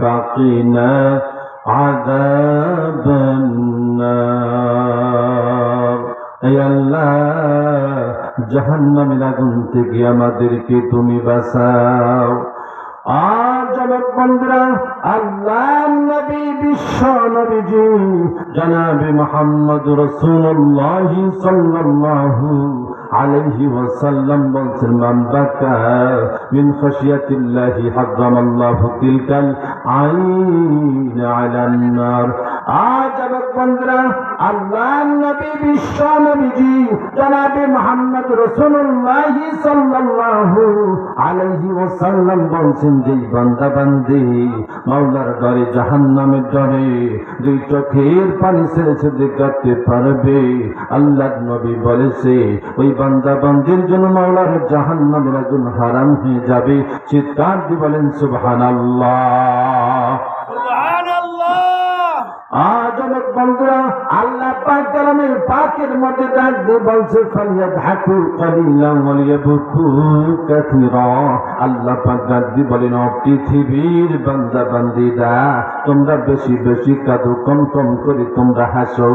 فقنا عذاب النار এই আল্লাহ জাহান্নামের আগুন থেকে আমাদেরকে তুমি বাঁচাও আর জনক বন্ধুরা আল্লাহ নবী বিশ্ব নবীজি জনাবে মোহাম্মদ রসুল্লাহ সাল্লাল্লাহু আলাইহি ওয়াসাল্লাম বলছেন মান বাকা মিন খাশিয়াতিল্লাহি হারামাল্লাহু তিলকাল আইন আলান নার আল্লাহ নবী চোখের নবী বলেছে, ওই বান্দা বান্দির জন্য মাওলার জাহান্নামের আগুন হারাম হয়ে যাবে। চিৎকার দিয়ে বলেন, সুবহানাল্লাহ। কালামের পাকের মধ্যে ডাক দিয়ে বলছে ফালিয়া ধাকু কালিলা ওয়ালিয়া বুকু কাথিরা আল্লাহ পাক বলেন পৃথিবীর বান্দা বান্দিরা তোমরা বেশি বেশি কাঁদো, কম কম করে তোমরা হাসো।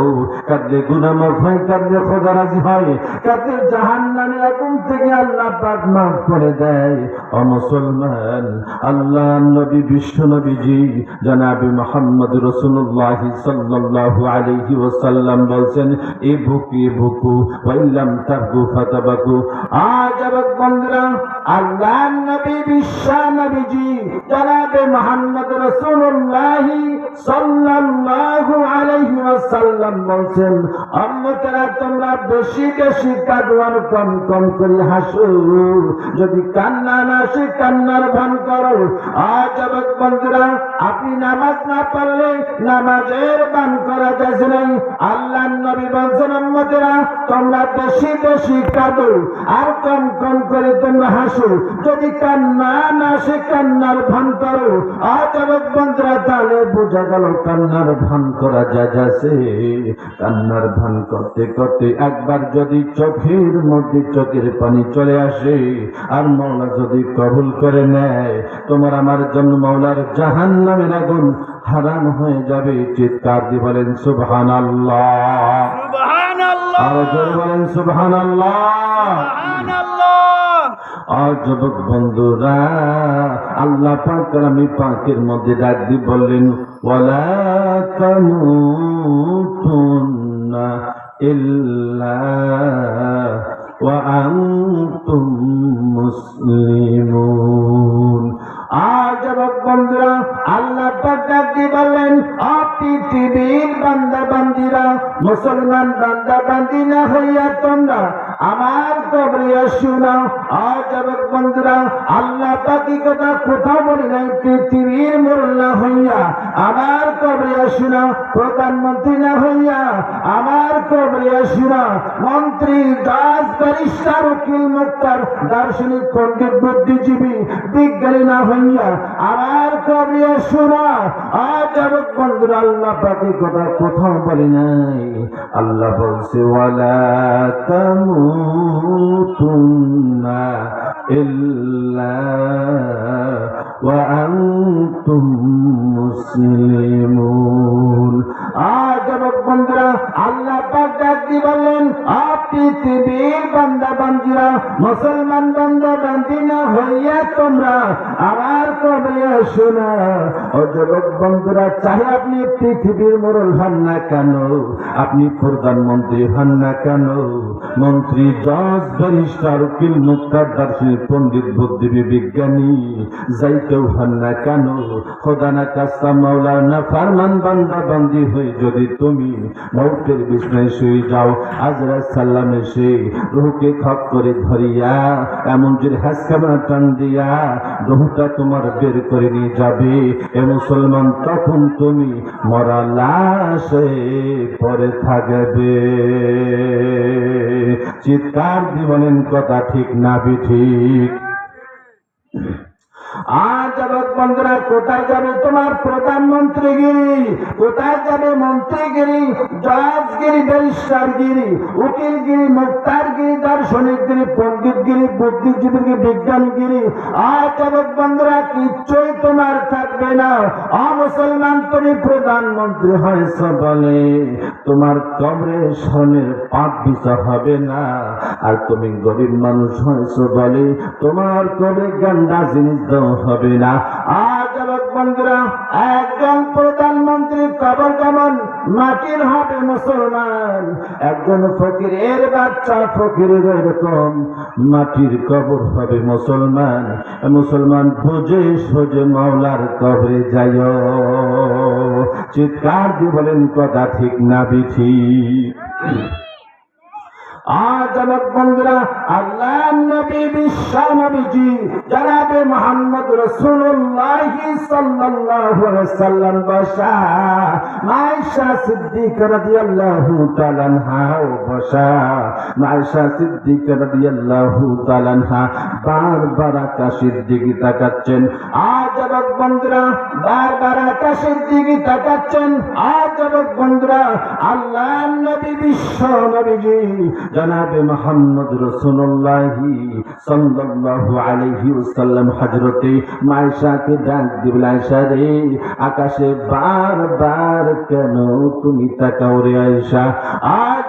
কাঁদলে গুনাহ মাফ হয়, কাঁদলে খোদা রাজি হয়। কাঁদলে জাহান্নামের আগুন থেকে আল্লাহ পাক মাফ করে দেয়। ও মুসলমান, আল্লাহ নবী, বিশ্ব নবীজি, জনাবি মোহাম্মদ রসুল্লাহ সাল্লাল্লাহু আলাইহি ওয়াসাল্লাম বলছেন, এ বুকু বুকু ওয়াইলাম তাবু ফাতাবাকু আজ আবাক বন্ধুরা, আল্লাহ যদি কান্না না আসে, কান্নার ভান করো। আজ আবাক বন্ধুরা, আপনি নামাজ না পারলে নামাজের বান করা যাচ্ছে নাই আল্লাহ নবী বলছেন আম্মতেরা তোমরা বেশি বেশি কাঁদো। আর কম কম করে তোমরা হাসো। যদি কান্না না আসে কান্নার ভান করো। আজ আবাক বন্ধুরা তাহলে বোঝা গেল কান্নার ভান করা যা যাচ্ছে কান্নার ভান করতে করতে একবার যদি চোখের মধ্যে চোখের পানি চলে আসে আর মৌলা যদি কবুল করে নেয় তোমার আমার জন্য মৌলার জাহান নামের আগুন হারাম হয়ে যাবে। চিৎকার দিয়ে বলেন সুবহান আল্লাহ আর বলেন সুবহান আল্লাহ আর যুবক বন্ধুরা, আল্লাহ পাক আমি পাকের মধ্যে ডাক দিয়ে বললেন, ওয়ালা তামুতুন্না ইল্লা ওয়া আনতুম মুসলিমুন। আর বন্ধুরা, আল্লাহ পাক বললেন পৃথিবীর বান্দা বান্দিরা মুসলমান বান্দা বান্দি না হইয়া তোমরা আমার কবরে শোনাও আর যুবক বন্ধুরা, আল্লাহ পাকি কথা কোথাও বলি নাই, পৃথিবীর মোল্লা হইয়া, আমার কবরে শোনাও প্রধানমন্ত্রী না হইয়া, আমার কবরে শোনাও মন্ত্রী, দাস, ব্যারিস্টার, উকিল, মুক্তার, দার্শনিক, পণ্ডিত, বুদ্ধিজীবী, বিজ্ঞানী না হইয়া, আমার কবরে আর যুবক বন্ধুরা, আল্লাহ পাকি কথা কোথাও বলি নাই। আল্লাহ বলছে, ওয়ালা তামুতুন্না ইল্লা মুসলিমুন। আর যুবক বন্ধুরা, আল্লাহ পাক বললেন পৃথিবীর বান্দা বান্দিরা মুসলমান বান্দা বান্দি না হইয়া তোমরা আমার কবে শোনা ও বন্ধুরা, চাহে আপনি পৃথিবীর মোড়ল হন না কেন? আপনি প্রধানমন্ত্রী হন না কেন? মন্ত্রী, জজ, ব্যারিস্টার, উকিল, মুক্তার, দার্শনিক, পণ্ডিত বুদ্ধিবী বিজ্ঞানী, যাই কেউ হন না কেন কাস্তা ফারমান বান্দা বান্দি যদি তুমি বিষ্ণায় শুয়ে যাও আজরা সাল্লাম এসে খপ করে ধরিয়া, এমন হাসকামা টান দিয়া তোমার বের করে নিয়ে যাবে। এ মুসলমান, তখন তুমি মরা লাশে পরে থাকবে। চিৎকার বলেন, কথা ঠিক না, বি ঠিক। আজ আবার বন্ধুরা, কোথায় যাবে তোমার প্রধানমন্ত্রীগিরি? কোথায় যাবে মন্ত্রীগিরি? জজগিরি ব্যারিস্টারগিরি উকিলগিরি, মুক্তারগিরি, দার্শনিকগিরি, পণ্ডিতগিরি, বুদ্ধিজীবীগিরি, বিজ্ঞানগিরি। আজ আবার বন্ধুরা, কিচ্ছুই তোমার থাকবে না। অমুসলমান তুমি প্রধানমন্ত্রী হয়েছ বলে। তোমার কবরে সনের পাপ বিচার হবে না। আর তুমি গরিব মানুষ হয়েছ বলে তোমার কবরে গান্ডা জিনিস দেওয়া হবে না। আজ বন্ধুরা, একজন প্রধানমন্ত্রীর কবর কেমন? মাটির হবে মুসলমান। একজন ফকিরের বাচ্চা ফকিরের এরকম। মাটির কবর হবে মুসলমান। মুসলমান বুঝে সোজে মাওলার কবরে যাইও। চিৎকার দিয়ে বলেন, কথা ঠিক না বিঠি আজ আমার বন্ধুরা, আল্লাহ নবী বারবার আকাশের দিকে তাকাচ্ছেন। আজ আমার বন্ধুরা, বারবার আকাশের দিকে তাকাচ্ছেন। আজ আমার বন্ধুরা, আল্লাহ নবী, বিশ্ব নবীজি জনাবে মোহাম্মদ রসুল্লাহি সাল্লাল্লাহু আলাইহি ওয়াসাল্লাম হযরতে মায়েশাকে ডাক দিবেন আয়েশা রে, আকাশে বারবার কেন তুমি তাকাও রে আয়েশা? আজ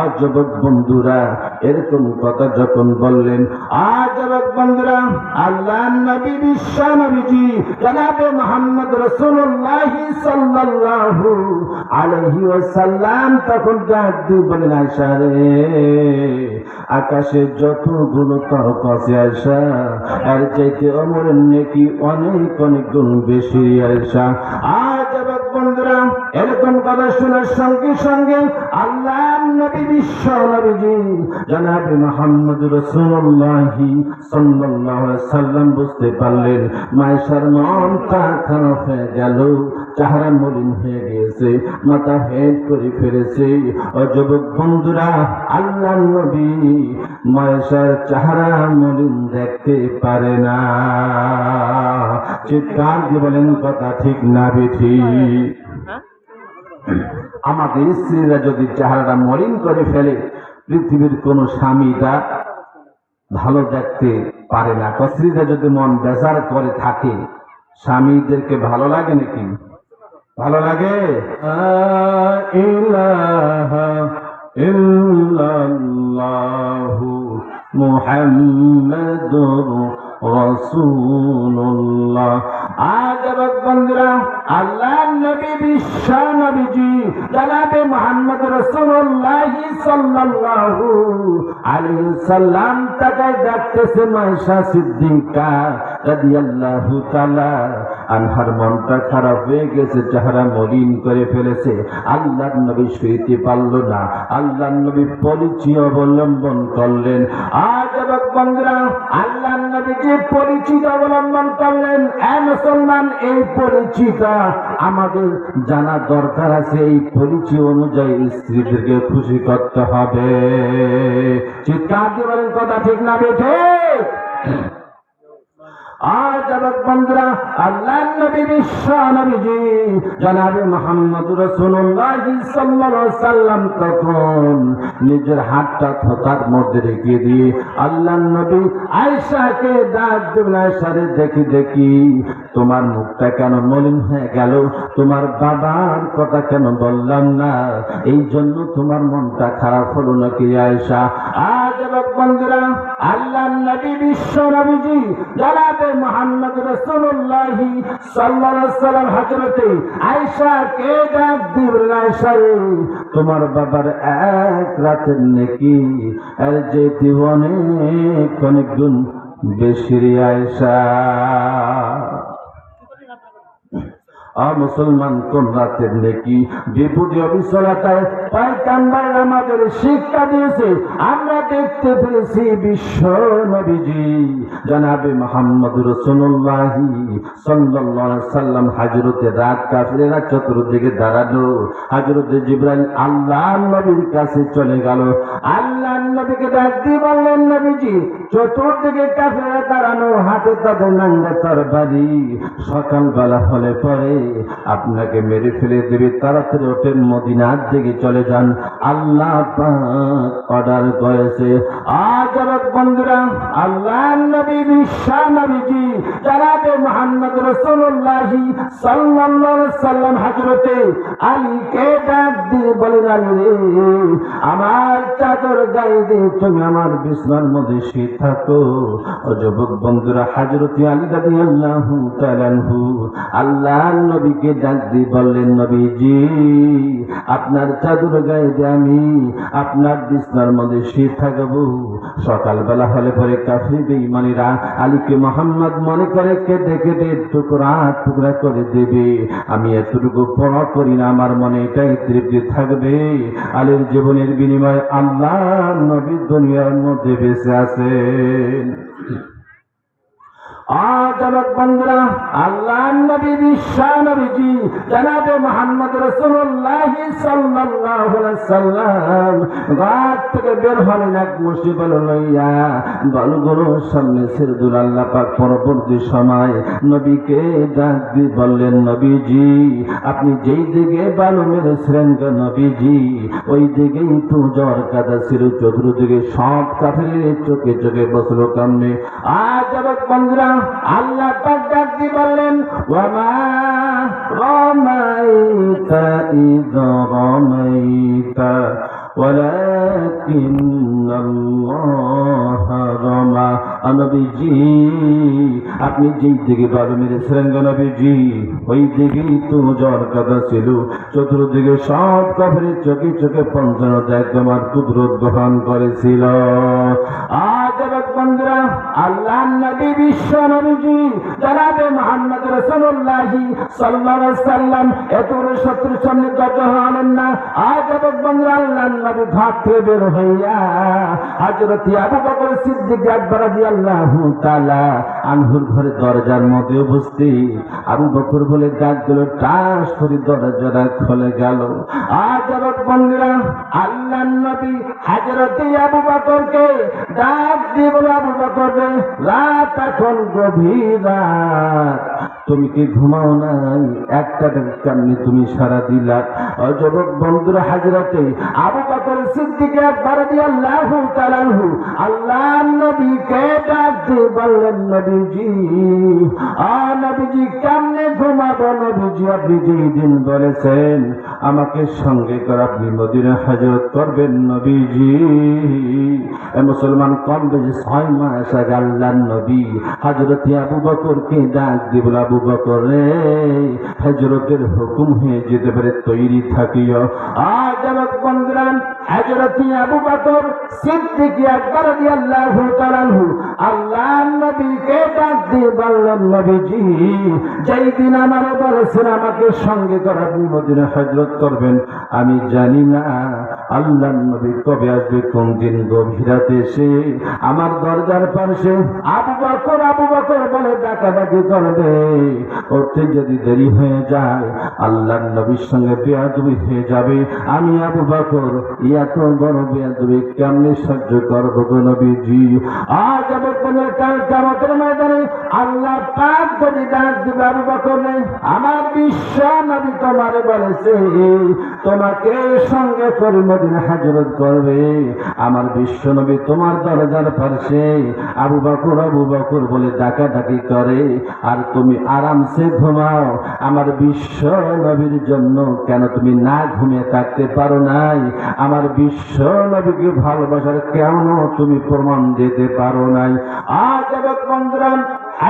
আজ যুবক বন্ধুরা, এরকম কথা যখন বললেন, আজ যুবক বন্ধুরা, আল্লাহ নবী, বিশ্ব নবীজি, জনাবে মোহাম্মদ রসুল্লাহ সাল্লাল্লাহু আলাইহি ওয়াসাল্লাম, তখন ডাক দিয়ে বলেন আয়সা রে, আকাশে যতগুলো তরক আছে আয়সা আর চাইতে অমরের নেকি অনেক অনেক গুণ বেশি আয়সা আজ যুবক বন্ধুরা এরকম কথা শোনার সঙ্গে সঙ্গে আল্লাহ নবী, বিশ্ব নবীজি জনাবে মোহাম্মদ রসুল্লাহি সাল্লাল্লাহু আলাইহি সাল্লাম বুঝতে পারলেন, মায়েশার মনটা খারাপ হয়ে গেল, চেহারা মলিন হয়ে গিয়েছে, মাথা হেড করে ফেলেছে ও যুবক বন্ধুরা আল্লাহ নবী মায়েশার চেহারা মলিন দেখতে পারে না। চিৎকার দিয়ে বলেন, কথা ঠিক না বেঠি আমাদের স্ত্রীরা যদি চেহারাটা মলিন করে ফেলে, পৃথিবীর কোন স্বামীটা ভালো দেখতে পারে না। স্ত্রীরা যদি মন বেজার করে থাকে, স্বামীদেরকে ভালো লাগে নাকি? ভালো লাগে? মুহাম্মাদুর রাসূলুল্লাহ। আজ বন্ধুরা আল্লাহ নবী নবীজি মোহাম্মদ রসুল্লাহ সাল্লাম তাকে সিদ্দিকা আনহার মনটা খারাপ হয়ে গেছে, চেহারা মলিন করে ফেলেছে। আল্লাহ নবী শুইতে পারল না। আল্লাহ নবী পরিচয় অবলম্বন করলেন। আজ বন্ধুরা আল্লাহ নবী যে পরিচিত অবলম্বন করলেন। এ মুসলমান এই পরিচিতা আমাদের জানা দরকার আছে এই পরিচয় অনুযায়ী স্ত্রীদেরকে খুশি করতে হবে। চিৎকার দিয়ে বলেন, কথা ঠিক না বেঠে নিজের হাতটা থতার মধ্যে রেখে দিয়ে আল্লাহ নবী আয়সাকে আয়সারে দেখি দেখি, তোমার মুখটা কেন মলিন হয়ে গেল? তোমার বাবার কথা কেন বললাম না? এই জন্য তোমার মনটা খারাপ হলো নাকি আয়সা আজ আবার বন্ধুরা আল্লাহ নবী বিশ্ব নবীজি জনাবে মোহাম্মদ সাল্লাম আয়েশা কে ডাক তোমার বাবার এক রাতের নেকি, আর যে অনেক অনেক গুণ বেশি রে আয়েশা আ মুসলমান কোন রাতের নেকি? বিপদে অবিচলতায় পাইকাম্বার আমাদের শিক্ষা দিয়েছে। আমরা দেখতে পেয়েছি বিশ্ব নবীজি, জানাবে মোহাম্মদ রসুল্লাহি সাল্লাম হাজরতে রাত কাফিরেরা চতুর্দিকে দাঁড়ানো হাজরতে জিব্রাইল আল্লাহ নবীর কাছে চলে গেল। আল্লাহ নবীকে ডাক দিয়ে বললেন, নবীজি চতুর্দিকে কাফিরেরা দাঁড়ানো, হাতে তাদের নাঙ্গা তরবারি। সকালবেলা হলে পরে আপনাকে মেরে ফেলে দেবে। তাড়াতাড়ি ওঠেন মদিনার দিকে চলে যান। আল্লাহ অর্ডার করেছে। আজ বন্ধুরা, আল্লাহ নবী বিশ্বা নবীজি জানাবে মোহাম্মদ রসুল্লাহি সাল্লাল্লাহু সাল্লাম হযরতে আলীকে ডাক দিয়ে বলেন, আলী আমার চাদর গায়ে তুমি আমার মধ্যে থাকো। ও যুবক বন্ধুরা, হযরতে আলী রাদিয়াল্লাহু তাআলা আনহু আল্লাহ নবীকে ডাক বললেন, নবীজি, আপনার চাদর গায়ে আমি আপনার বিছনার মধ্যে শুয়ে থাকব। সকালবেলা হলে পরে কাফি বেঈমানিরা আলীকে মোহাম্মদ মনে করে কেঁদে কেঁদে টুকরা টুকরা করে দেবে। আমি এতটুকু পড়া করি না, আমার মনে এটাই তৃপ্তি থাকবে। আলীর জীবনের বিনিময়ে আল্লাহ নবী দুনিয়ার মধ্যে বেঁচে আছেন। আমার বন্ধুরা আল্লাহ নবী বিশ্বা নবীজি জানাবে মোহাম্মদ রসুল্লাহ সাল্লাম। ঘর থেকে বের হলেন এক মুসিবত লইয়া। বলগুলোর সামনে সিরদুল আল্লাহ পাক পরবর্তী সময় নবীকে ডাক দিয়ে বললেন, নবীজি, আপনি যেই দিকে বালু মেরেছিলেন গো নবীজি, ওই দিকেই তো জ্বর কাদা ছিল, চতুর্দিকে সব কাফের চোখে চোখে বসল কামনে? আজ আবার বন্ধুরা, আল্লাহ পাক ডাক দিয়ে বললেন ওয়ামা রমাইতা ইদ রমাইতা ولكن الله رمى নবীজি আপনি যেই দিকে বালু মেরেছিলেন গো নবীজি ওই দিকেই তো জ্বর কাদা ছিল চতুর্দিকে সব কবরে চোখে চোখে পঞ্চান্ন দেয় তোমার কুদরত গ্রহণ করেছিল আজ আবার আল্লাহ নবী বিশ্ব নবীজি মোহাম্মদ এত সামনে হলেন না। আজ আল্লাহ নবী ঘাট থেকে বের হইয়া আবু বকর সিদ্দিক আনহুর ঘরে দরজার মধ্যে উপস্থিত। আবু বকর বলে দিল টাস করে দরজাটা খুলে গেল। আজ আবার বন্ধুরা আল্লাহ নবী হযরত আবু বকরকে ডাক দিয়ে বলে আবু বকর রাত এখন গভীর রাত। তুমি কি ঘুমাও নাই? একটা কান্নি তুমি সারা দিলা? যুবক বন্ধুরা, হাজরাতে আবু বকর সিদ্দিক একবার দিয়ে আল্লাহ তালানহু আল্লাহ নবীকে বললেন, নবীজি, আ নবীজি, কেমনে ঘুমাবো নবীজি? আপনি যেই দিন বলেছেন, আমাকে সঙ্গে করে আপনি মদিনা হাজরত করবেন নবীজি। মুসলমান কম বেশি ছয় মাস আগে আল্লাহ নবী হাজরত আবু বকরকে ডাক দিব আবু হজরতের হুকুম হয়ে যেতে পারে তৈরি থাকিও। আজ আমার বন্ধুরান আমাকে সঙ্গে হজরত করবেন, আমি জানি না আল্লাহ নবী কবে আসবে, কোন দিন গভীরাতে এসে আমার দরজার পাশে আবু বকর আবু বকর বলে ডাকাডাকি করবে। ওতে যদি দেরি হয়ে যায় আল্লাহ নবীর সঙ্গে বেয়াদবি হয়ে যাবে। আমি আবু বকর ডাক আমার বিশ্ব নবী তোমারে বলেছে, তোমাকে সঙ্গে হাজরত করবে। আমার বিশ্ব নবী তোমার দরজার পাশে আবু বকর আবু বকর বলে ডাকাডাকি করে, আর তুমি আরামসে ঘুমাও। আমার বিশ্ব নবীর জন্য কেন তুমি না ঘুমিয়ে থাকতে পারো নাই? আমার বিশ্ব নবীকে ভালোবাসার কেন তুমি প্রমাণ দিতে পারো নাই? আর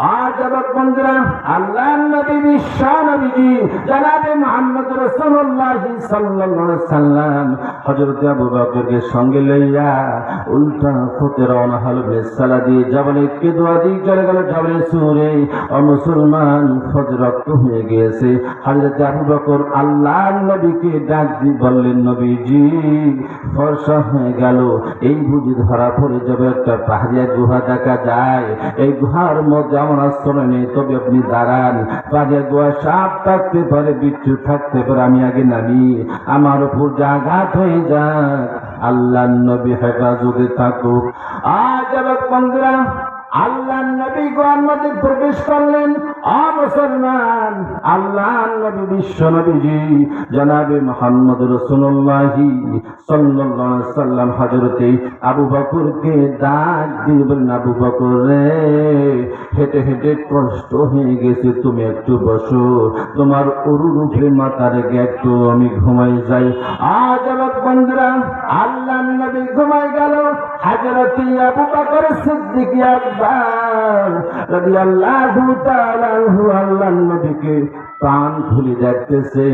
আজ আবার বন্ধুরা আল্লাহ নবী বিশ্ব নবীজি মোহাম্মদ সাল্লাল্লাহু সাল্লাম, হযরত আবু বকরকে সঙ্গে লইয়া উল্টা রওনা বেসালা দিয়ে জবলে কেদুয়া দিয়ে চলে গেল, জবলে সুরে, ও মুসলমান ফজর হয়ে গিয়েছে। হযরত আবু বকর আল্লাহ নবীকে ডাক বললেন, নবীজি, ফর্সা হয়ে গেল। এই বুঝি ধরা পড়ে যাবে, একটা পাহাড়িয়া গুহা দেখা যায়। এই গুহার মধ্যে আমার আশ্রয় নেই, তবে আপনি দাঁড়ান। পাগে সাপ থাকতে পারে, বিচ্ছু থাকতে পারে, আমি আগে নামি। আমার উপর জাগাত হয়ে যাক। আল্লাহ নবী হেফাজতে থাকুক। আজ আবার বন্ধুরা আল্লাহ নবী গোয়ার প্রবেশ করলেন। আ মুসলমান, আল্লাহ নবী, বিশ্ব নবীজি, জনাবে মোহাম্মদ রসুল্লাহি সাল্লাল্লাহু সাল্লাম হজরতে আবু বকরকে ডাক দিয়ে বললেন, আবু বকর রে, হেঁটে হেঁটে কষ্ট হয়ে গেছে, তুমি একটু বসো। তোমার অরুর উপরে মাথা রেখে একটু আমি ঘুমাই যাই। আজ আমার বন্ধুরা, আল্লাহ নবী ঘুমাই গেল। হাজরতি আবু বকর সিদ্দিক আকবর রাদিয়াল্লাহু তাআলা আনহু আল্লাহ নবীকে প্রাণ খুলে দেখতেছে।